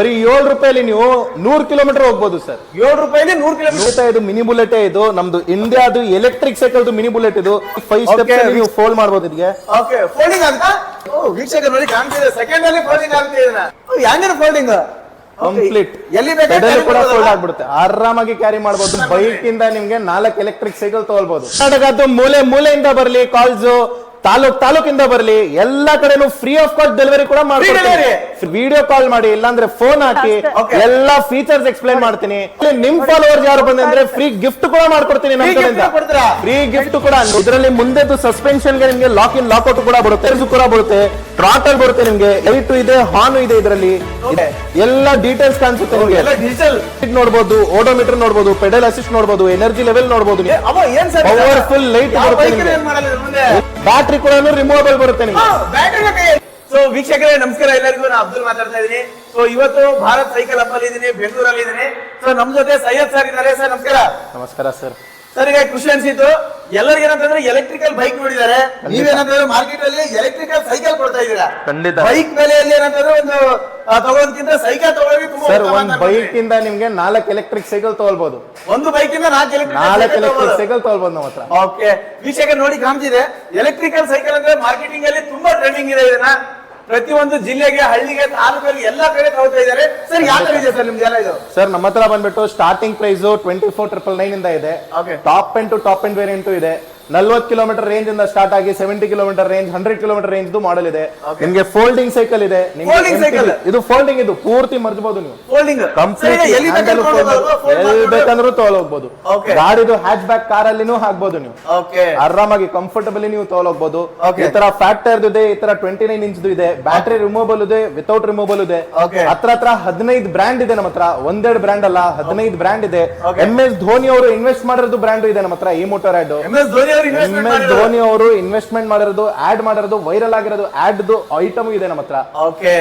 ಬರೀ ಏಳು ರೂಪಾಯಲ್ಲಿ ನೀವು ನೂರು ಕಿಲೋಮೀಟರ್ ಹೋಗ್ಬೋದು ಸರ್. ಏಳು ರೂಪಾಯಿಲಿ ನೂರು ಕಿಲೋಮೀಟರ್. ಇದು ಮಿನಿ ಬುಲೆಟ್ ಇದು. ನಮ್ದು ಇಂಡಿಯಾದು ಎಲೆಕ್ಟ್ರಿಕ್ ಸೈಕಲ್ ಮಿನಿ ಬುಲೆಟ್ ಇದು. Five Okay. ನೀವು ಫೋಲ್ಡ್ ಮಾಡ್ಬೋದು ಇದಕ್ಕೆ ಓಕೆ ಫೋಲ್ಡಿಂಗ್ ಓ ವೀಕ್ಷಕರು ನೋಡಿ ಕಾಣ್ತಿದೆ. ಸೆಕೆಂಡ್ ಅಲ್ಲಿ ಫೋಲ್ಡಿಂಗ್ ಆಗುತ್ತೆ ಇದನ್ನ. ಹೆಂಗಿನ ಫೋಲ್ಡಿಂಗ್ ಕಂಪ್ಲೀಟ್ ಎಲ್ಲಿ ಬೇಕಾದ್ರೆ ಕೂಡ? ಫೋಲ್ಡ್ ಆಗ್ಬಿಡುತ್ತೆ. ಆರಾಮಾಗಿ ಕ್ಯಾರಿ ಮಾಡಬಹುದು ಬೈಕ್ ಇಂದ ನಿಮ್ಗೆ ನಾಲ್ಕು ಎಲೆಕ್ಟ್ರಿಕ್ ಸೈಕಲ್ ತಗೊಳ್ಬಹುದು ಕರ್ನಾಟಕದ್ದು ಮೂಲೆ ಮೂಲೆಯಿಂದ ಬರಲಿ. ಕಾಲ್ಸ್ ತಾಲೂಕ್ ತಾಲೂಕಿಂದ ಬರಲಿ ಎಲ್ಲಾ ಕಡೆನೂ ಫ್ರೀ ಆಫ್ ಕಾಸ್ಟ್ ಡೆಲಿವರಿ ಕೂಡ ಮಾಡ್ತೀನಿ ವಿಡಿಯೋ ಕಾಲ್ ಮಾಡಿ ಇಲ್ಲಾಂದ್ರೆ ಫೋನ್ ಹಾಕಿ. ಎಲ್ಲಾ ಫೀಚರ್ಸ್ ಎಕ್ಸ್ಪ್ಲೈನ್ ಮಾಡ್ತೀನಿ. ನಿಮ್ ಫಾಲೋವರ್ಸ್ ಯಾರು ಬಂದ್ರೆ ಫ್ರೀ ಗಿಫ್ಟ್ ಕೂಡ ಮಾಡ್ಕೊಡ್ತೀನಿ ನಮ್ಮ ಕಡೆಯಿಂದ. ಫ್ರೀ ಗಿಫ್ಟ್ ಕೂಡ. ಇದರಲ್ಲಿ ಮುಂದೆದು ಸಸ್ಪೆನ್ಷನ್ಗೆ ನಿಮ್ಗೆ ಲಾಕ್ ಇನ್ ಲಾಕ್ಔಟ್ ಕೂಡ ಬರುತ್ತೆ ಕೂಡ ಬರುತ್ತೆ. ಟ್ರಾಟಲ್ ಬರುತ್ತೆ ನಿಮ್ಗೆ. ಲೈಟ್ ಇದೆ ಹಾನು ಇದೆ ಇದರಲ್ಲಿ. ಇದೆ ಎಲ್ಲ ಡೀಟೇಲ್ಸ್ ಕಾಣಿಸುತ್ತೆ ನಿಮ್ಗೆ. ನೋಡ್ಬೋದು ಓಡೋಮೀಟರ್ ನೋಡಬಹುದು ಪೆಡಲ್ ಅಸಿಸ್ಟ್ ನೋಡಬಹುದು ಎನರ್ಜಿ ಲೆವೆಲ್ ನೋಡಬಹುದು ಪವರ್ಫುಲ್ ಲೈಟ್ ಬರುತ್ತೆ ಬ್ಯಾಟ್ರಿ ಕೂಡ ರಿಮೂವಬಲ್ ಬರುತ್ತೆ ನಿಮ್ಗೆ. ಬ್ಯಾಟ್ರಿ ಸೊ ವೀಕ್ಷಕರೇ ನಮಸ್ಕಾರ ಎಲ್ಲರಿಗೂ. ನಾನು ಅಬ್ದುಲ್ ಮಾತಾಡ್ತಾ ಇದ್ದೀನಿ. ಸೊ ಇವತ್ತು ಭಾರತ್ ಸೈಕಲ್ ಹಬ್ಬಲ್ಲಿ ಇದ್ದೀನಿ ಬೆಂಗಳೂರಲ್ಲಿ ಇದ್ದೀನಿ ಸೊ ನಮ್ ಜೊತೆ ಸೈಯದ್ ಸರ್ ಇದ್ದಾರೆ. ಸರ್ ನಮಸ್ಕಾರ. ನಮಸ್ಕಾರ ಸರ್ ಸರ್ ಈಗ ಖುಷಿ ಅನ್ಸಿತ್ತು ಎಲ್ಲರಿಗೆ ಏನಂತಂದ್ರೆ ಎಲೆಕ್ಟ್ರಿಕಲ್ ಬೈಕ್ ನೋಡಿದ್ದಾರೆ. ನೀವೇನಂತಂದ್ರೆ ಮಾರ್ಕೆಟ್ ಅಲ್ಲಿ ಎಲೆಕ್ಟ್ರಿಕಲ್ ಸೈಕಲ್ ಕೊಡ್ತಾ ಇದ್ದೀರಾ? ಖಂಡಿತ. ಬೈಕ್ ಬೆಲೆಯಲ್ಲಿ ಏನಂತಂದ್ರೆ ಒಂದು ತಗೊಳ್ಳೋದಕ್ಕಿಂತ ಸೈಕಲ್ ತಗೊಳ್ಳಿ ತುಂಬಾ ಸರ್ ಒಂದ್ ಬೈಕ್ ಇಂದ ನಿಮ್ಗೆ ನಾಲ್ಕು ಎಲೆಕ್ಟ್ರಿಕ್ ಸೈಕಲ್ ತಗೊಳ್ಬಹುದು ಒಂದು ಬೈಕ್ ಇಂದ ನಾಲ್ಕು ನಾಲ್ಕು ಎಲೆಕ್ಟ್ರಿಕ್ ಸೈಕಲ್ ತಗೊಳ್ಬಹುದು ನಮ್ಮ ಹತ್ರ. ಓಕೆ ವೀಕ್ಷಕರು ನೋಡಿ ಕಾಣ್ತಿದೆ. ಎಲೆಕ್ಟ್ರಿಕಲ್ ಸೈಕಲ್ ಅಂದ್ರೆ ಮಾರ್ಕೆಟಿಂಗ್ ಅಲ್ಲಿ ತುಂಬಾ ಟ್ರೆಂಡಿಂಗ್ ಇದೆ ಇದನ್ನ. ಪ್ರತಿಯೊಂದು ಜಿಲ್ಲೆಗೆ ಹಳ್ಳಿಗೆ ತಾಲೂಕಲ್ಲಿ ಎಲ್ಲಾ ಕಡೆ ತಗೋತಾ ಇದ್ದಾರೆ. ಸರ್ ಯಾವ ತರ ಇದೆ ಸರ್ ನಿಮ್ದೆಲ್ಲ ಇದು? ಸರ್ ನಮ್ಮ ಹತ್ರ ಬಂದ್ಬಿಟ್ಟು starting price twenty four triple nine ಇಂದ. ಇದೆ. Top end to top end variant ಇದೆ. ನಲ್ವತ್ತು ಕಿಲೋಮೀಟರ್ ರೇಂಜ್ ಇಂದ ಸ್ಟಾರ್ಟ್ ಆಗಿ seventy kilometre range hundred kilometre range model ಇದೆ. ನಿಮ್ಗೆ ಫೋಲ್ಡಿಂಗ್ ಸೈಕಲ್ ಇದೆ ನಿಮ್ಗೆ Folding MTB cycle? ಇದು ಫೋಲ್ಡಿಂಗ್ ಇದು ಪೂರ್ತಿ ಮರ್ಜಬಹುದು ನೀವು ಫೋಲ್ಡಿಂಗ್ ಕಂಪ್ಲೀಟ್ ಎಲ್ಲಿ ಎಲ್ಲಿ? ಬೇಕಂದ್ರೂ ತಗೊಳೋಗ್ಬೋದು Okay. ಗಾಡಿದು ಹ್ಯಾಚ್ ಬ್ಯಾಕ್ ಕಾರ್ ಅಲ್ಲಿನೂ ಹಾಕ್ಬೋದು ನೀವು ಓಕೆ ಆರಾಮಾಗಿ ಕಂಫರ್ಟಬಲಿ ನೀವು ತೋಲ್ Okay. ಈ ತರ ಫ್ಯಾಕ್ಟರ್ ಇದೆ ಈ ತರ ಟ್ವೆಂಟಿ ನೈನ್ ಇಂಚ್ ಇದೆ ಬ್ಯಾಟರಿ ರಿಮೂವಬಲ್ ಇದೆ ವಿತೌಟ್ ರಿಮೂವಬಲ್ ಇದೆ Okay. ಹತ್ರ ಹತ್ರ ಹದಿನೈದು ಬ್ರ್ಯಾಂಡ್ ಇದೆ ನಮ್ಮ ಹತ್ರ ಒಂದೆರಡು ಬ್ರ್ಯಾಂಡ್ ಅಲ್ಲ ಹದಿನೈದು ಬ್ರ್ಯಾಂಡ್ ಇದೆ Okay. ಎಂ ಎಸ್ ಧೋನಿ ಅವರು ಇನ್ವೆಸ್ಟ್ ಮಾಡಿರೋದು ಬ್ರ್ಯಾಂಡ್ ಇದೆ ನಮ್ಮ ಹತ್ರ ಈ motor ad M S Dhoni investment Dhoni ಅವರು ಇನ್ವೆಸ್ಟ್ಮೆಂಟ್ ಮಾಡಿರೋದು ಆಡ್ ಮಾಡಿರೋದು ವೈರಲ್ ಆಗಿರೋದು ಆಡ್ ಐಟಮ್ ಇದೆ ನಮ್ಮ ಹತ್ರ. ಓಕೆ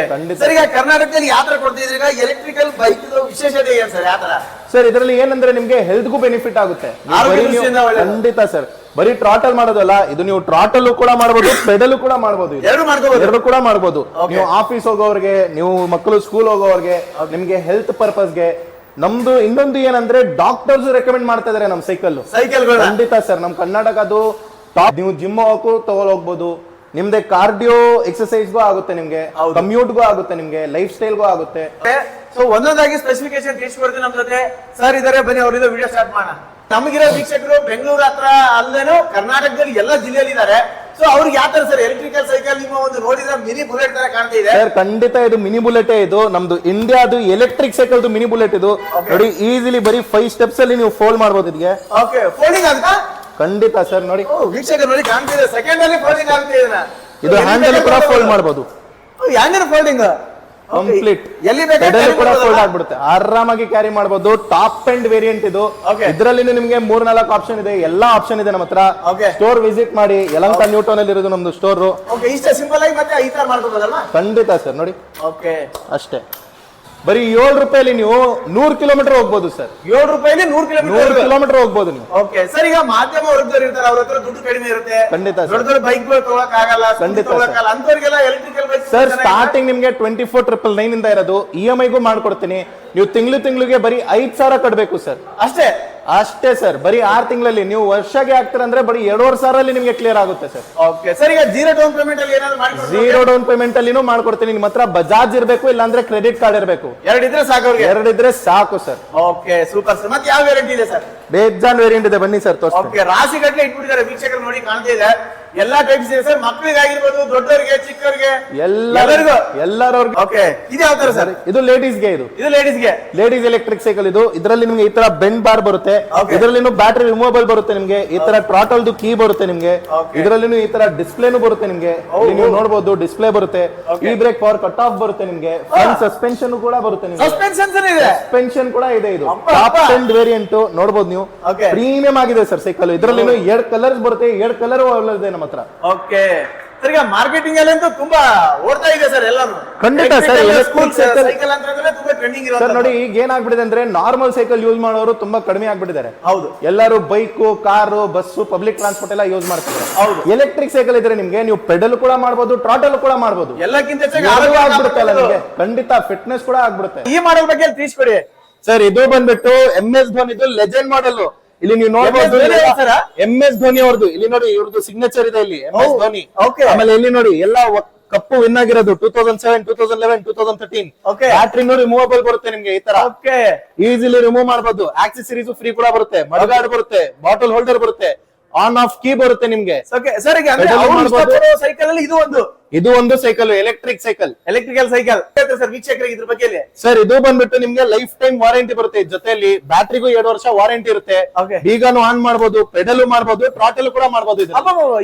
ಸರ್ ಈಗ ಕರ್ನಾಟಕದಲ್ಲಿ ಯಾವ ತರ ಕೊಡ್ತಿದ್ರಿ ಎಲೆಕ್ಟ್ರಿಕಲ್ ಬೈಕ್ ವಿಶೇಷತೆ ಏನ್ ಸರ್ ಯಾವ ತರ ಸರ್ ಇದರಲ್ಲಿ ಏನಂದ್ರೆ ನಿಮ್ಗೆ ಹೆಲ್ತ್ಗೂ ಬೆನಿಫಿಟ್ ಆಗುತ್ತೆ. ಖಂಡಿತ ಸರ್ ಬರೀ ಟ್ರಾಟಲ್ ಮಾಡೋದಲ್ಲ ಇದು ನೀವು ಟ್ರಾಟಲ್ ಕೂಡ ಮಾಡಬಹುದು ಪೆಡಲ್ ಕೂಡ ಮಾಡಬಹುದು ಎರಡು ಕೂಡ ಮಾಡಬಹುದು ನೀವು ಆಫೀಸ್ ಹೋಗೋರ್ಗೆ ನೀವು ಮಕ್ಕಳು ಸ್ಕೂಲ್ ಹೋಗೋರ್ಗೆ ನಿಮ್ಗೆ ಹೆಲ್ತ್ ಪರ್ಪಸ್ಗೆ ನಮ್ದು ಇನ್ನೊಂದು ಏನಂದ್ರೆ ಡಾಕ್ಟರ್ಸ್ ರೆಕಮೆಂಡ್ ಮಾಡ್ತಾ ಇದಾರೆ ನಮ್ ಸೈಕಲ್ ಸೈಕಲ್ ಖಂಡಿತ ಸರ್ ನಮ್ ಕರ್ನಾಟಕದು ಟಾಪ್ ನೀವು ಜಿಮ್ ಹೋಗಕ್ಕೂ ತಗೊಳ್ ಹೋಗ್ಬೋದು ನಿಮ್ದೆ ಕಾರ್ಡಿಯೋ ಎಕ್ಸರ್ಸೈಸ್ಗೂ ಆಗುತ್ತೆ ನಿಮ್ಗೆ. ಕಮ್ಯೂಟ್ ಕಮ್ಯೂಟ್ಗೂ ಆಗುತ್ತೆ ನಿಮ್ಗೆ ಲೈಫ್ ಸ್ಟೈಲ್ ಸ್ಟೈಲ್ಗೂ ಆಗುತ್ತೆ ಸೊ ಒಂದೊಂದಾಗಿ ಸ್ಪೆಸಿಫಿಕೇಶನ್ ತಿಳಿಸ್ಕೊಡ್ತೀನಿ ನಮ್ ಜೊತೆ. ಸರ್ ಇದಾರೆ ಬನ್ನಿ ಅವರಿಂದ ವಿಡಿಯೋ ಸ್ಟಾರ್ಟ್ ಮಾಡೋಣ. ನಮಗಿರೋ ವೀಕ್ಷಕರು ಬೆಂಗಳೂರು ಹತ್ರ ಅಲ್ಲೇನು ಕರ್ನಾಟಕದಲ್ಲಿ ಎಲ್ಲ ಜಿಲ್ಲೆಯಲ್ಲಿ ಇದ್ದಾರೆ ಸೊ ಅವ್ರಿಗೆ ಯಾವ ತರ ಸರ್ ಎಲೆಕ್ಟ್ರಿಕಲ್ ಸೈಕಲ್ ನಿಮ್ಮ ಒಂದು ನೋಡಿದ್ರೆ ಮಿನಿ ಬುಲೆಟ್ ತರ ಕಾಣ್ತಾ ಇದೆ? ಸರ್ ಖಂಡಿತ ಇದು ಮಿನಿ ಬುಲೆಟ್ ಇದು. ನಮ್ದು ಇಂಡಿಯಾದು ಎಲೆಕ್ಟ್ರಿಕ್ ಸೈಕಲ್ ಮಿನಿ ಬುಲೆಟ್ ಇದು. ನೋಡಿ ಈಸಿಲಿ ಬರೀ ಫೈವ್ ಸ್ಟೆಪ್ಸ್ ಅಲ್ಲಿ ನೀವು ಫೋಲ್ಡ್ ಮಾಡಬಹುದು ಇದಕ್ಕೆ ಓಕೆ ಫೋಲ್ಡಿಂಗ್ ಆಗುತ್ತಾ? ಖಂಡಿತ ಸರ್ ನೋಡಿ. ವೀಕ್ಷಕ ವೀಕ್ಷಕರು ನೋಡಿ ಕಾಣ್ತಿದೆ ಸೆಕೆಂಡ್ ಅಲ್ಲಿ ಫೋಲ್ಡಿಂಗ್ ಆಗುತ್ತೆ ಇದನ್ನ. ಇದು ಹ್ಯಾಂಡಲ್ ಕೂಡ ಫೋಲ್ಡ್ ಮಾಡಬಹುದು ಹ್ಯಾಂಡಲ್ ಫೋಲ್ಡಿಂಗ್ ಕಂಪ್ಲೀಟ್ ಎಲ್ಲಿ ಕೂಡ ಫೋಲ್ಡ್ ಆಗ್ಬಿಡುತ್ತೆ. ಆರಾಮಾಗಿ ಕ್ಯಾರಿ ಮಾಡಬಹುದು ಟಾಪ್ ಎಂಡ್ ವೇರಿಯಂಟ್ ಇದು. ಇದರಲ್ಲಿ ನಿಮ್ಗೆ ಮೂರ್ ನಾಲ್ಕು ಆಪ್ಷನ್ ಇದೆ. ಎಲ್ಲಾ ಆಪ್ಷನ್ ಇದೆ ನಮ್ಮ ಹತ್ರ. ಸ್ಟೋರ್ ವಿಸಿಟ್ ಮಾಡಿ. ಯಲಂಕ ನ್ಯೂಟನ್ ಅಲ್ಲಿ ಇರೋದು ನಮ್ದು ಸ್ಟೋರ್ ಖಂಡಿತ ಸರ್ ನೋಡಿ. ಓಕೆ ಅಷ್ಟೇ. ಬರೀ ಏಳ್ ರೂಪಾಯಲ್ಲಿ ನೀವು ನೂರ್ ಕಿಲೋಮೀಟರ್ ಹೋಗ್ಬೋದು ಸರ್. ಏಳು ರೂಪಾಯಿಲಿ ನೂರು ನೂರ್ ಕಿಲೋಮೀಟರ್ ಕಿಲೋಮೀಟರ್ ಹೋಗ್ಬೋದು ನೀವು. ಓಕೆ ಸರ್ ಈಗ ಮಾಧ್ಯಮ ವರ್ಗದವ್ರು ಇರ್ತಾರೆ ಅವ್ರ ಹತ್ರ ದುಡ್ಡು ಕಡಿಮೆ ಇರುತ್ತೆ. ಖಂಡಿತ sir. ದೊಡ್ಡ ದೊಡ್ಡ ಬೈಕ್ಗಳು ತಗೊಳಕ್ ಆಗಲ್ಲ ಖಂಡಿತ ಅಂತವ್ರಿಗೆಲ್ಲ ಎಲೆಕ್ಟ್ರಿಕಲ್ ಬೈಕ್ ಸರ್ ಸ್ಟಾರ್ಟಿಂಗ್ ನಿಮ್ಗೆ ಟ್ವೆಂಟಿ ಫೋರ್ ಟ್ರಿಪಲ್ ನೈನ್ ಇಂದ ಇರೋದು. ಇ ಎಂ ಐಗೂ ಮಾಡ್ಕೊಡ್ತೀನಿ. ನೀವು ತಿಂಗಳು ತಿಂಗಳಿಗೆ ಬರೀ ಐದ್ ಸಾವಿರ ಕಟ್ಟಬೇಕು ಸರ್ ಅಷ್ಟೇ? ಅಷ್ಟೇ ಸರ್ ಬರೀ ಆರ್ ತಿಂಗಳಲ್ಲಿ. ನೀವು ವರ್ಷಗೆ ಆಗ್ತೀರ ಅಂದ್ರೆ ಬರೀ ಎರಡೂವರೆ ಸಾವಿರಲ್ಲಿ ನಿಮಗೆ ಕ್ಲಿಯರ್ ಆಗುತ್ತೆ ಸರ್. ಓಕೆ ಸರ್ ಈಗ ಜೀರೋ ಡೌನ್ ಪೇಮೆಂಟ್ ಅಲ್ಲಿ ಏನಾದ್ರು ಮಾಡ್ಕೊಡ್ತೀರಾ? ಝೀರೋ ಡೌನ್ ಪೇಮೆಂಟ್ ಅಲ್ಲಿನೂ ಮಾಡ್ಕೊಡ್ತೀನಿ. ನಿಮ್ಮ ಹತ್ರ ಬಜಾಜ್ ಇರಬೇಕು ಇಲ್ಲಾಂದ್ರೆ ಕ್ರೆಡಿಟ್ ಕಾರ್ಡ್ ಇರಬೇಕು. ಎರಡಿದ್ರೆ ಸಾಕು ಅವ್ರಿಗೆ. ಎರಡಿದ್ರೆ ಸಾಕು ಸರ್. ಓಕೆ ಸೂಪರ್ ಸರ್ ಮತ್ತೆ ಯಾವ ವೆರೈಟಿ ಇದೆ ಸರ್? ಬೇಜಾನ್ ವೇರಿಯಂಟ್ ಇದೆ ಬನ್ನಿ ಸರ್ ತೋರಿಸ್ತೀನಿ. ಓಕೆ ರಾಶಿ ಗಟ್ಟಲೆ ಇಟ್ಬಿಟ್ಟಿದ್ದಾರೆ ವೀಕ್ಷಕರು ನೋಡಿ ಕಾಣ್ತಾ ಇದೆ. ಎಲ್ಲಾ ಟೈಪ್ಸ್ ಇದೆ ಸರ್ ಮಕ್ಕಳಿಗಾಗಿರ್ಬೋದು ದೊಡ್ಡವರಿಗೆ ಚಿಕ್ಕವರಿಗೆ ಎಲ್ಲರಿಗೂ. ಎಲ್ಲರವ್ರಿಗೆ ಓಕೆ ಇದು ಯಾವ ತರ ಸರ್? ಇದು ಲೇಡೀಸ್ಗೆ ಇದು. ಇದು ಲೇಡೀಸ್ಗೆ ಲೇಡೀಸ್ ಎಲೆಕ್ಟ್ರಿಕ್ ಸೈಕಲ್ ಇದು. ಇದರಲ್ಲಿ ನಿಮ್ಗೆ ಈ ತರ ಬೆಂಡ್ ಬಾರ್ ಬರುತ್ತೆ. ಇದರಲ್ಲಿ ಬ್ಯಾಟರಿ ರಿಮೂವಬಲ್ ಬರುತ್ತೆ ನಿಮ್ಗೆ. ಈ ತರ ಟ್ರಾಟಲ್ ದು ಕೀ ಬರುತ್ತೆ ನಿಮ್ಗೆ. ಇದರಲ್ಲಿ ಈ ತರ ಡಿಸ್ಪ್ಲೇನು ಬರುತ್ತೆ ನಿಮ್ಗೆ. ನೀವು ನೋಡಬಹುದು ಡಿಸ್ಪ್ಲೇ ಬರುತ್ತೆ. ಈ ಬ್ರೇಕ್ ಪವರ್ ಕಟ್ ಆಫ್ ಬರುತ್ತೆ ನಿಮ್ಗೆ. ಫ್ರಂಟ್ ಸಸ್ಪೆನ್ಷನ್ ಕೂಡ ಬರುತ್ತೆ ನಿಮ್ಗೆ. ಸಸ್ಪೆನ್ಷನ್ ಕೂಡ ಇದೆ ಇದು. ಟಾಪ್. ಎಂಡ್ ವೇರಿಯಂಟ್ ನೋಡಬಹುದು ನೀವು. Okay. ಪ್ರೀಮಿಯಂ ಆಗಿದೆ ಸರ್ ಸೈಕಲ್. ಇದರಲ್ಲಿ ಎರಡ್ ಕಲರ್ಸ್ ಬರುತ್ತೆ ಎರಡ್ ಕಲರ್ ಇದೆ ನಮ್ಮ ಹತ್ರ. ಓಕೆ ಸರ್ ಈಗ ಮಾರ್ಕೆಟಿಂಗ್ ಅಲ್ಲಿ ಅಂತೂ ತುಂಬಾ ಓಡ್ತಾ ಇದೆ ಸರ್ ಎಲ್ಲಾನು. ಖಂಡಿತ ಸರ್ ಸ್ಕೂಲ್ ಸೈಕಲ್ ಅಂತಂದ್ರೆ ತುಂಬಾ ಟ್ರೆಂಡಿಂಗ್ ಇರೋದು ಸರ್ ನೋಡಿ ಈಗ ಏನಾಗ್ಬಿಟ್ಟಿದೆ ಅಂದ್ರೆ ನಾರ್ಮಲ್ ಸೈಕಲ್ ಯೂಸ್ ಮಾಡೋರು ತುಂಬಾ ಕಡಿಮೆ ಆಗ್ಬಿಟ್ಟಿದ್ದಾರೆ. ಹೌದು. ಎಲ್ಲರೂ bike car bus public transport ಎಲ್ಲ ಯೂಸ್ ಮಾಡ್ತಾರೆ ಹೌದು. ಎಲೆಕ್ಟ್ರಿಕ್ ಸೈಕಲ್ ಇದ್ರೆ ನಿಮ್ಗೆ ನೀವು ಪೆಡಲ್ ಕೂಡ ಮಾಡಬಹುದು ಟ್ರಾಟಲ್ ಕೂಡ ಮಾಡಬಹುದು ಎಲ್ಲಕ್ಕಿಂತ ಹೆಚ್ಚಾಗಿ ಎರಡೂ ಆರೋಗ್ಯ ಆಗ್ಬಿಡುತ್ತೆ ಅಲ್ಲ ಕಾಪಾಡ್ಕೊಳ್ಳೋದು. ಖಂಡಿತ ಫಿಟ್ನೆಸ್ ಕೂಡ ಆಗ್ಬಿಡುತ್ತೆ. ಈ ಮಾಡಲ್ ಬಗ್ಗೆ ತಿಳಿಸ್ಕೊಡಿ. ಸರ್ ಇದು ಬಂದ್ಬಿಟ್ಟು ಎಂ ಎಸ್ ಧೋನಿದು ಲೆಜೆಂಡ್ ಮಾಡೆಲ್ ಇಲ್ಲಿ ನೀವು ನೋಡಬಹುದು ಧೋನಿ ಎಂ ಎಸ್ ಧೋನಿ ಅವ್ರದ್ದು ಇಲ್ಲಿ ನೋಡಿ ಇವ್ರದ್ದು ಸಿಗ್ನೇಚರ್ ಇದೆ ಇಲ್ಲಿ ಎಂ ಎಸ್ Oh, ಧೋನಿ. ಆಮೇಲೆ ಇಲ್ಲಿ ನೋಡಿ ಎಲ್ಲ ಕಪ್ಪು ವಿನ್ ಆಗಿರೋದು two thousand seven two thousand eleven two thousand thirteen battery ನೋಡಿ ಮೂವಬಲ್ ಬರುತ್ತೆ ನಿಮ್ಗೆ ಈ ತರ. ಈಸಿಲಿ ರಿಮೂವ್ ಮಾಡಬಹುದು ಆಕ್ಸೆಸರೀಸ್ ಫ್ರೀ ಕೂಡ ಬರುತ್ತೆ. ಮಡಗಾಡ್ ಬರುತ್ತೆ. ಬಾಟಲ್ ಹೋಲ್ಡರ್ ಬರುತ್ತೆ. ಆನ್ ಆಫ್ ಕೀ ಬರುತ್ತೆ ನಿಮ್ಗೆ. ಸೈಕಲ್ ಅಲ್ಲಿ ಇದು ಒಂದು. ಇದು ಒಂದು cycle electric cycle electrical cycle sir ವೀಕ್ಷಕರಿಗೆ ಇದ್ರ ಬಗ್ಗೆ. ಸರ್ ಇದು ಬಂದ್ಬಿಟ್ಟು ನಿಮ್ಗೆ ಲೈಫ್ ಟೈಮ್ ವಾರಂಟಿ ಬರುತ್ತೆ. ಜೊತೆಯಲ್ಲಿ ಜೊತೆಲಿ ಬ್ಯಾಟ್ರಿಗೂ ಎರಡು ವರ್ಷ ವಾರಂಟಿ ಇರುತ್ತೆ. ಈಗ ಬೀಗನು ಆನ್ ಮಾಡಬಹುದು ಪೆಡಲ್ ಮಾಡಬಹುದು ಟ್ರಾಟಲ್ ಕೂಡ ಮಾಡಬಹುದು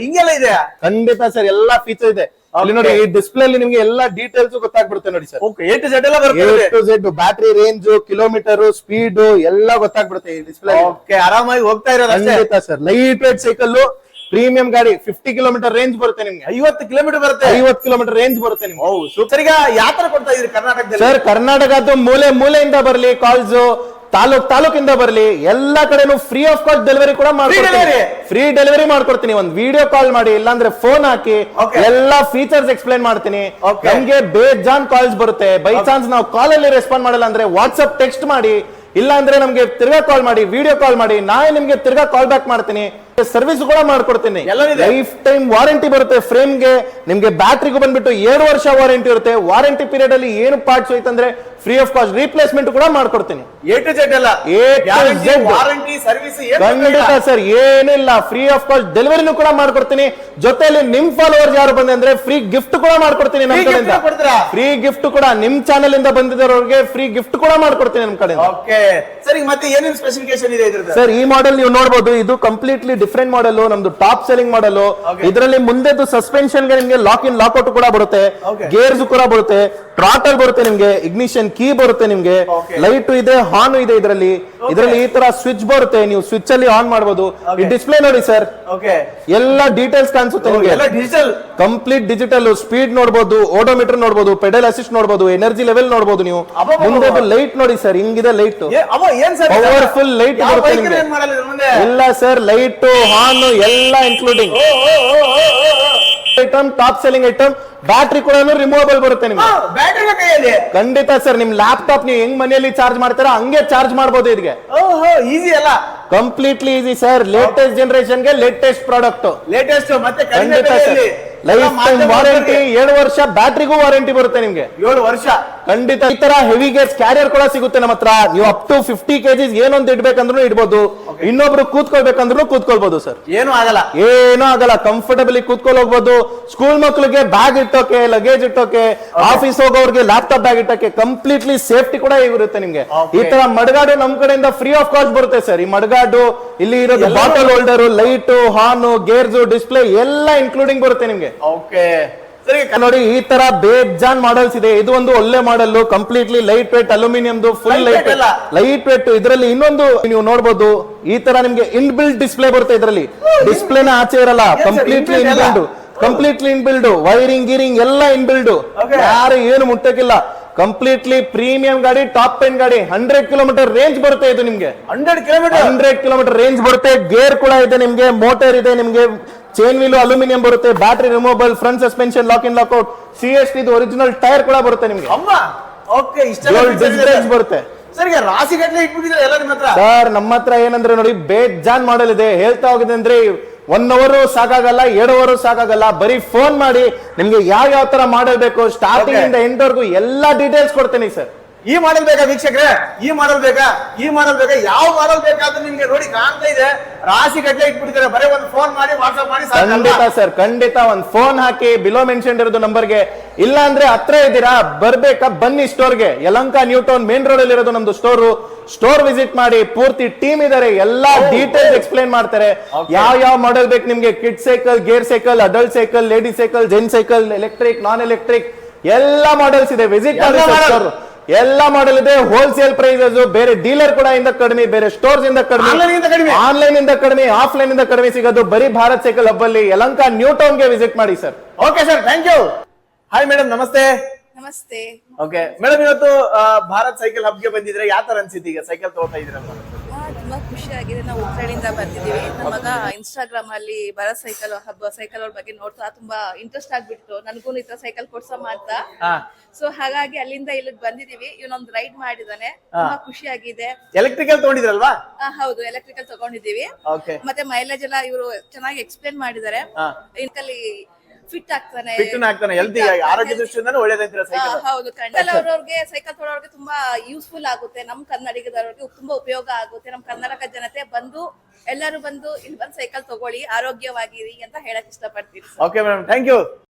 ಹಿಂಗೆಲ್ಲ ಇದೆ ಖಂಡಿತ ಸರ್ ಎಲ್ಲಾ ಫೀಚರ್ ಇದೆ. ಅಲ್ಲಿ ನೋಡಿ ಈ ಡಿಸ್ಪ್ಲೇ ಅಲ್ಲಿ ನಿಮ್ಗೆ ಎಲ್ಲಾ ಡೀಟೇಲ್ಸ್ ಗೊತ್ತಾಗ್ಬಿಡುತ್ತೆ ನೋಡಿ sir. Okay A to Z ಎಲ್ಲ A to Z battery range kilometre speed ಎಲ್ಲ ಗೊತ್ತಾಗ್ಬಿಡುತ್ತೆ ಈ ಡಿಸ್ಪ್ಲೇ ಓಕೆ ಆರಾಮಾಗಿ ಹೋಗ್ತಾ ಇರೋದು ಅಷ್ಟೇ. ಖಂಡಿತ sir. Light weight cycle premium ಗಾಡಿ ಫಿಫ್ಟಿ ಕಿಲೋಮೀಟರ್ ರೇಂಜ್ ಬರುತ್ತೆ ನಿಮ್ಗೆ. ಐವತ್ತು ಕಿಲೋಮೀಟರ್ ಬರುತ್ತೆ. ಐವತ್ತು ಕಿಲೋಮೀಟರ್ ರೇಂಜ್ ಬರುತ್ತೆ ನಿಮ್ಗೆ. ಹೌದು ಸೂಪರ್. ಈಗ ಯಾವ ತರ ಕೊಡ್ತಾ ಇದ್ರಿ ಕರ್ನಾಟಕದಲ್ಲಿ? ಸರ್ ಕರ್ನಾಟಕದ್ದು ಮೂಲೆ ಮೂಲೆಯಿಂದ ಬರ್ಲಿ ಕಾಲ್ಸ್ ತಾಲೂಕ್ ತಾಲೂಕಿಂದ ಬರಲಿ ಎಲ್ಲಾ ಕಡೆನೂ ಫ್ರೀ ಆಫ್ ಕಾಸ್ಟ್ ಡೆಲಿವರಿ ಕೂಡ ಮಾಡ್ಕೊಡ್ತೀನಿ. ಫ್ರೀ ಡೆಲಿವರಿ ಮಾಡ್ಕೊಡ್ತೀನಿ. ಒಂದು ವಿಡಿಯೋ ಕಾಲ್ ಮಾಡಿ ಇಲ್ಲಾಂದ್ರೆ ಫೋನ್ ಹಾಕಿ. ಎಲ್ಲಾ ಫೀಚರ್ಸ್ ಎಕ್ಸ್ಪ್ಲೈನ್ ಮಾಡ್ತೀನಿ. ನಮ್ಗೆ ಬೇಜಾನ್ ಕಾಲ್ಸ್ ಬರುತ್ತೆ. ಬೈ ಚಾನ್ಸ್ ನಾವು ಕಾಲ್ ಅಲ್ಲಿ ರೆಸ್ಪಾಂಡ್ ಮಾಡಲ್ಲ ಅಂದ್ರೆ ವಾಟ್ಸ್ಆಪ್ ಟೆಕ್ಸ್ಟ್ ಮಾಡಿ ಇಲ್ಲ ಅಂದ್ರೆ ನಮ್ಗೆ ತಿರ್ಗಾ ಕಾಲ್ ಮಾಡಿ ವಿಡಿಯೋ ಕಾಲ್ ಮಾಡಿ ನಾನೇ ನಿಮ್ಗೆ ತಿರ್ಗಾ ಕಾಲ್ ಬ್ಯಾಕ್ ಮಾಡ್ತೀನಿ. ಸರ್ವಿಸ್ ಕೂಡ ಮಾಡ್ಕೊಡ್ತೀನಿ. ಲೈಫ್ ಟೈಮ್ ವಾರಂಟಿ ಬರುತ್ತೆ ಫ್ರೇಮ್ಗೆ ನಿಮ್ಗೆ ಬ್ಯಾಟ್ರಿಗೂ ಬಂದ್ಬಿಟ್ಟು ಎರಡು ವರ್ಷ ವಾರಂಟಿ ಇರುತ್ತೆ. ವಾರಂಟಿ ಪೀರಿಯಡ್ ಅಲ್ಲಿ ಏನು ಪಾರ್ಟ್ಸ್ ಹೋಯ್ತಂದ್ರೆ ಫ್ರೀ ಆಫ್ ಕಾಸ್ಟ್ ರೀಪ್ಲೇಸ್ಮೆಂಟ್ ಕೂಡ ಮಾಡ್ಕೊಡ್ತೀನಿ. A to Z. Warranty service ಖಂಡಿತ ಸರ್ ಏನಿಲ್ಲ. ಫ್ರೀ ಆಫ್ ಕಾಸ್ಟ್ ಡೆಲಿವರಿನೂ ಕೂಡ ಮಾಡ್ಕೊಡ್ತೀನಿ. ಜೊತೆಯಲ್ಲಿ ನಿಮ್ ಫಾಲೋವರ್ಸ್ ಯಾರು ಬಂದ್ರೆ ಅಂದ್ರೆ ಫ್ರೀ ಗಿಫ್ಟ್ ಕೂಡ ಮಾಡ್ಕೊಡ್ತೀನಿ ನಮ್ ಕಡೆಯಿಂದ. ಫ್ರೀ ಗಿಫ್ಟ್ ಕೂಡ ನಿಮ್ ಚಾನೆಲ್ ಇಂದ ಬಂದಿದ್ದವ್ರಿಗೆ ಫ್ರೀ ಗಿಫ್ಟ್ ಕೂಡ ಮಾಡ್ಕೊಡ್ತೀನಿ ನಮ್ ಕಡೆಯಿಂದ. ಓಕೆ ಸರ್ ಮತ್ತೆ ಏನೇನು ಸ್ಪೆಸಿಫಿಕೇಶನ್ ಇದೆ ಸರ್ ಈ ಮಾಡೆಲ್ ನೀವು ನೋಡಬಹುದು ಇದು ಕಂಪ್ಲೀಟ್ಲಿ ಡಿಫ್ರೆಂಟ್ ಮಾಡೆಲ್ ನಮ್ದು ಟಾಪ್ ಸೆಲ್ಲಿಂಗ್ ಮಾಡೆಲ್. ಇದರಲ್ಲಿ ಮುಂದೆದು ಸಸ್ಪೆನ್ಷನ್ಗೆ ನಿಮಗೆ ಲಾಕ್ ಇನ್ ಲಾಕ್ಔಟ್ ಕೂಡ ಬರುತ್ತೆ. ಗೇರ್ಸ್ ಕೂಡ ಬರುತ್ತೆ. ಟ್ರಾಟಲ್ ಬರುತ್ತೆ ನಿಮ್ಗೆ. ಇಗ್ನಿಷನ್ ಕೀ ಬರುತ್ತೆ ನಿಮ್ಗೆ. ಲೈಟ್ ಇದೆ ಹಾನ್ ಇದೆ ಇದರಲ್ಲಿ. ಇದರಲ್ಲಿ ಈ ತರ ಸ್ವಿಚ್ ಬರುತ್ತೆ. ನೀವು ಸ್ವಿಚ್ ಅಲ್ಲಿ ಆನ್ ಮಾಡಬಹುದು ಈ. ಡಿಸ್ಪ್ಲೇ ನೋಡಿ ಸರ್ ಎಲ್ಲ ಡೀಟೇಲ್ಸ್ ಕಾಣಿಸುತ್ತೆ ನಿಮಗೆ. ಎಲ್ಲ ಕಂಪ್ಲೀಟ್ ಡಿಜಿಟಲ್ ಸ್ಪೀಡ್ ನೋಡಬಹುದು ಓಡೋಮೀಟರ್ ನೋಡಬಹುದು ಪೆಡಲ್ ಅಸಿಸ್ಟ್ ನೋಡಬಹುದು ಎನರ್ಜಿ ಲೆವೆಲ್ ನೋಡಬಹುದು ನೀವು. ಮುಂದೆ ಲೈಟ್ ನೋಡಿ ಸರ್ ಹಿಂಗಿದೆ ಲೈಟ್ ಪವರ್ಫುಲ್ ಲೈಟ್ ಬರುತ್ತೆ ನಿಮ್ಗೆ. ಇಲ್ಲ ಸರ್ ಲೈಟ್ ಹಾನ್ ಎಲ್ಲ including. Item top selling item battery ಕೂಡ ರಿಮೂವಬಲ್ ಬರುತ್ತೆ ನಿಮ್ಗೆ. ಬ್ಯಾಟ್ರಿ ಕೈಯಲ್ಲಿ. ಖಂಡಿತ ಸರ್ ನಿಮ್ ಲ್ಯಾಪ್ಟಾಪ್ ನೀವು ಹೆಂಗ್ ಮನೆಯಲ್ಲಿ ಚಾರ್ಜ್ ಮಾಡ್ತೀರಾ ಹಂಗೆ ಚಾರ್ಜ್ ಮಾಡಬಹುದು ಇದಕ್ಕೆ ಓಹೋ ಈಸಿ ಅಲ್ಲ. ಕಂಪ್ಲೀಟ್ಲಿ ಈಸಿ ಸರ್ ಲೇಟೆಸ್ಟ್ ಜನರೇಷನ್ಗೆ ಲೇಟೆಸ್ಟ್ ಪ್ರಾಡಕ್ಟ್ ಲೇಟೆಸ್ಟ್ ಮತ್ತೆ ಖಂಡಿತ ಸರ್ ಲೈಫ್ ಎಲ್ಲ ಟೈಮ್ ವಾರಂಟಿ ಏಳು ವರ್ಷ ಬ್ಯಾಟ್ರಿಗೂ ವಾರಂಟಿ ಬರುತ್ತೆ ನಿಮ್ಗೆ. ಏಳು ವರ್ಷ. ಖಂಡಿತ ಈ ತರ ಹೆವಿ ಗೇಸ್ ಕ್ಯಾರಿಯರ್ ಕೂಡ ಸಿಗುತ್ತೆ ನಮ್ಮ ಹತ್ರ. ನೀವು ಅಪ್ ಟು ಫಿಫ್ಟಿ ಕೆಜಿ ಏನೊಂದು ಇಡ್ಬೇಕಂದ್ರೂ ಇಡ್ಬೋದು. ಇನ್ನೊಬ್ರು ಕೂತ್ಕೊಳ್ಬೇಕಂದ್ರೂ ಕೂತ್ಕೊಳ್ಬಹುದು ಸರ್ ಏನು ಆಗಲ್ಲ. ಏನೂ ಆಗಲ್ಲ. ಕಂಫರ್ಟಬಲಿ ಕೂತ್ಕೊಂಡು ಹೋಗ್ಬೋದು. ಸ್ಕೂಲ್ ಮಕ್ಳಿಗೆ ಬ್ಯಾಗ್ ಇಟ್ಟೋಕೆ ಲಗೇಜ್ ಇಟ್ಟೋಕೆ ಆಫೀಸ್ ಹೋಗೋರ್ಗೆ ಲ್ಯಾಪ್ಟಾಪ್ ಬ್ಯಾಗ್ ಇಟ್ಟೋಕೆ ಕಂಪ್ಲೀಟ್ಲಿ ಸೇಫ್ಟಿ ಕೂಡ ಇರುತ್ತೆ ನಿಮ್ಗೆ. ಈ ತರ ಮಡಗಾಡು ನಮ್ ಕಡೆಯಿಂದ ಫ್ರೀ ಆಫ್ ಕಾಸ್ಟ್ ಬರುತ್ತೆ ಸರ್ ಈ ಮಡಗಾಡು ಇಲ್ಲಿ ಇರೋದು bottle holder light horn gears display ಎಲ್ಲ ಇನ್ಕ್ಲೂಡಿಂಗ್ ಬರುತ್ತೆ ನಿಮ್ಗೆ. ಓಕೆ. ಸರಿ ನೋಡಿ ಈ ತರ ಬೇಜಾನ್ ಮಾಡಲ್ಸ್ ಇದೆ. ಇದು ಒಂದು ಒಳ್ಳೆ ಮಾಡಲ್ ಕಂಪ್ಲೀಟ್ಲಿ ಲೈಟ್ ವೇಟ್ ಅಲ್ಯೂಮಿನಿಯಂದು ಫುಲ್ ಲೈಟ್ ಲೈಟ್ ವೇಟ್ ಇದರಲ್ಲಿ ಇನ್ನೊಂದು ನೀವು ನೋಡಬಹುದು ಈ ತರ ನಿಮ್ಗೆ ಇನ್ ಬಿಲ್ಡ್ ಡಿಸ್ಪ್ಲೇ ಬರುತ್ತೆ ಇದರಲ್ಲಿ. ಡಿಸ್ಪ್ಲೇನ ಆಚೆ ಇರಲ್ಲ completely in? Build completely in build wiring gearing ಎಲ್ಲ ಇನ್ ಬಿಲ್ಡ್ ಯಾರು ಏನು ಮುಟ್ಟಕ್ಕಿಲ್ಲ. ಕಂಪ್ಲೀಟ್ಲಿ ಪ್ರೀಮಿಯಂ ಗಾಡಿ ಟಾಪ್ ಪೆನ್ ಗಾಡಿ. ಹಂಡ್ರೆಡ್ ಕಿಲೋಮೀಟರ್ ರೇಂಜ್ ಬರುತ್ತೆ ಇದು ನಿಮ್ಗೆ. Hundred kilometre hundred kilometre range ಬರುತ್ತೆ. ಗೇರ್ ಕೂಡ ಇದೆ ನಿಮ್ಗೆ ಮೋಟರ್ ಇದೆ ನಿಮ್ಗೆ. ಚೈನ್ ವೀಲ್ ಅಲ್ಯೂಮಿನಿಯಂ ಬರುತ್ತೆ battery removable front suspension lock in lockout C S T original tyre ಕೂಡ ಬರುತ್ತೆ ನಿಮ್ಗೆ. ಅಮ್ಮ ಓಕೆ ಬರುತ್ತೆ. ಸರ್ ಈಗ ರಾಶಿ ಗಟ್ಲೆ ಇಟ್ಬಿಟ್ಟಿದ್ರೆ ಎಲ್ಲ ನಿಮ್ಮ ಹತ್ರ? ಸರ್ ನಮ್ಮ ಹತ್ರ ಏನಂದ್ರೆ ನೋಡಿ ಬೇಜಾನ್ ಮಾಡಲ್ ಇದೆ. ಹೇಳ್ತಾ ಹೋಗಿದೆ ಅಂದ್ರೆ ಒನ್ ಅವರ್ ಸಾಕಾಗಲ್ಲ ಎರಡು ಅವರ್ ಸಾಕಾಗಲ್ಲ. ಬರೀ ಫೋನ್ ಮಾಡಿ ನಿಮ್ಗೆ ಯಾವ ಯಾವ ತರ ಮಾಡಲ್ ಬೇಕು ಸ್ಟಾರ್ಟಿಂಗ್. ಇಂದ ಎಂಡ್ ವರ್ಗು ಎಲ್ಲಾ ಡೀಟೇಲ್ಸ್ ಕೊಡ್ತೇನೆ ಸರ್ ಈ ಮಾಡಲ್ ಬೇಕಾ ವೀಕ್ಷಕರೇ? ಈ ಮಾಡಲ್ ಬೇಕಾ? ಈ ಮಾಡಲ್ ಬೇಕಾ? ಯಾವ ಮಾಡಲ್ ಬೇಕಾದ್ರೂ ನಿಮ್ಗೆ ನೋಡಿ ಕಾಣ್ತಾ ಇದೆ. ರಾಶಿ ಗಟ್ಟಲೆ ಇಟ್ಬಿಟ್ಟಿದ್ದಾರೆ ಬರೀ ಒಂದು ಫೋನ್ ಮಾಡಿ ವಾಟ್ಸ್ಆಪ್ ಮಾಡಿ ಖಂಡಿತ? ಸರ್ ಖಂಡಿತ ಒಂದ್ ಫೋನ್ ಹಾಕಿ ಬಿಲೋ ಮೆನ್ಷನ್ ಇರೋದು ನಂಬರ್ಗೆ ಇಲ್ಲ ಅಂದ್ರೆ ಹತ್ರ ಇದ್ದೀರಾ? ಬರ್ಬೇಕಾ? ಬನ್ನಿ ಸ್ಟೋರ್ಗೆ. ನ್ಯೂ ಟೌನ್ ಮೇನ್ ರೋಡ್ ಅಲ್ಲಿ ಇರೋದು ನಮ್ದು ಸ್ಟೋರ್ ಸ್ಟೋರ್ ವಿಸಿಟ್ ಮಾಡಿ ಪೂರ್ತಿ ಟೀಮ್ ಇದಾರೆ. ಎಲ್ಲಾ ಡೀಟೇಲ್ಸ್ ಎಕ್ಸ್ಪ್ಲೈನ್ ಮಾಡ್ತಾರೆ. ಯಾವ ಯಾವ ಮಾಡೆಲ್ ಬೇಕು ನಿಮ್ಗೆ? Kid cycle gear cycle adult cycle lady cycle gents cycle electric non electric ಎಲ್ಲಾ ಮಾಡೆಲ್ಸ್ ಇದೆ. ವಿಸಿಟ್ ಮಾಡಿ ಎಲ್ಲ ಮಾಡೆಲ್ ಇದೆ ಹೋಲ್ಸೇಲ್ ಪ್ರೈಸಸ್ ಬೇರೆ ಡೀಲರ್ ಕೂಡ ಇಂದ ಕಡಿಮೆ ಬೇರೆ ಸ್ಟೋರ್ಸ್ ಇಂದ ಕಡಿಮೆ Online ಇಂದ ಕಡಿಮೆ. ಆನ್ಲೈನ್ ಇಂದ ಕಡಿಮೆ ಆಫ್ಲೈನ್ ಇಂದ ಕಡಿಮೆ ಸಿಗೋದು ಬರೀ ಭಾರತ್ ಸೈಕಲ್ ಹಬ್ ಅಲ್ಲಿ. ಯಲಂಕ ನ್ಯೂ ಟೌನ್ಗೆ ವಿಸಿಟ್ ಮಾಡಿ sir okay sir thank you hi madam ನಮಸ್ತೆ. ನಮಸ್ತೆ. ಓಕೆ ಮೇಡಮ್ ಇವತ್ತು ಭಾರತ್ ಸೈಕಲ್ ಹಬ್ಗೆ ಬಂದಿದ್ರೆ ಯಾವ ತರ ಅನ್ಸಿತ್ತು ಈಗ? ಸೈಕಲ್ ತಗೋತಾ ಇದ್ರಲ್ಲ ತುಂಬಾ ಖುಷಿ ಆಗಿದೆ ನಾವು ಉತ್ತರಳಿಂದ ಬಂದಿದ್ದೀವಿ ನಮ್ಮ ಮಗ ಇನ್ಸ್ಟಾಗ್ರಾಮ್ ಅಲ್ಲಿ ಬರ ಸೈಕಲ್ ಹಬ್ಬ ಸೈಕಲ್ ಅವ್ರ ಬಗ್ಗೆ ನೋಡ್ತಾ ತುಂಬಾ ಇಂಟ್ರೆಸ್ಟ್ ಆಗ್ಬಿಟ್ಟು ನನಗೂ ಈ ತರ ಸೈಕಲ್ ಕೊಡ್ಸಮ್ಮ ಅಂತ ಸೊ ಹಾಗಾಗಿ ಅಲ್ಲಿಂದ ಇಲ್ಲಿಗೆ ಬಂದಿದೀವಿ ಇವನೊಂದು ರೈಡ್ ಮಾಡಿದಾನೆ. ತುಂಬಾ ಖುಷಿ ಆಗಿದೆ ಎಲೆಕ್ಟ್ರಿಕಲ್ ತಗೊಂಡಿದ್ರಲ್ವಾ ಹೌದು. ಎಲೆಕ್ಟ್ರಿಕಲ್ ತಗೊಂಡಿದೀವಿ ಮತ್ತೆ ಮೈಲೇಜ್ ಎಲ್ಲ ಇವರು ಚೆನ್ನಾಗಿ ಎಕ್ಸ್ಪ್ಲೇನ್ ಮಾಡಿದ್ದಾರೆ. ಹಾ. ಫಿಟ್ ಆಗ್ತಾನೆ ಫಿಟ್ ಆಗ್ತಾನೆ ಹೆಲ್ದಿ ಆರೋಗ್ಯ ದೃಷ್ಟಿಯಿಂದ ಒಳ್ಳೇದಂತೀರ ಸೈಕಲ್ ಹೌದು ಕಣ್ಣಲ್ಲಿ ಅವ್ರವ್ರಿಗೆ ಸೈಕಲ್ ತೊಳೋರ್ಗೆ ತುಂಬಾ ಯೂಸ್ಫುಲ್ ಆಗುತ್ತೆ. ನಮ್ ಕನ್ನಡಿಗದವ್ರಿಗೆ ತುಂಬಾ ಉಪಯೋಗ ಆಗುತ್ತೆ. ನಮ್ ಕರ್ನಾಟಕ ಜನತೆ ಬಂದು ಎಲ್ಲರೂ ಬಂದು ಇಲ್ಲಿ ಬಂದು ಸೈಕಲ್ ತಗೊಳ್ಳಿ ಆರೋಗ್ಯವಾಗಿರಿ ಅಂತ ಹೇಳಕ್ ಇಷ್ಟಪಡ್ತೀನಿ ಓಕೆ ಮೇಡಮ್ ಥ್ಯಾಂಕ್ ಯು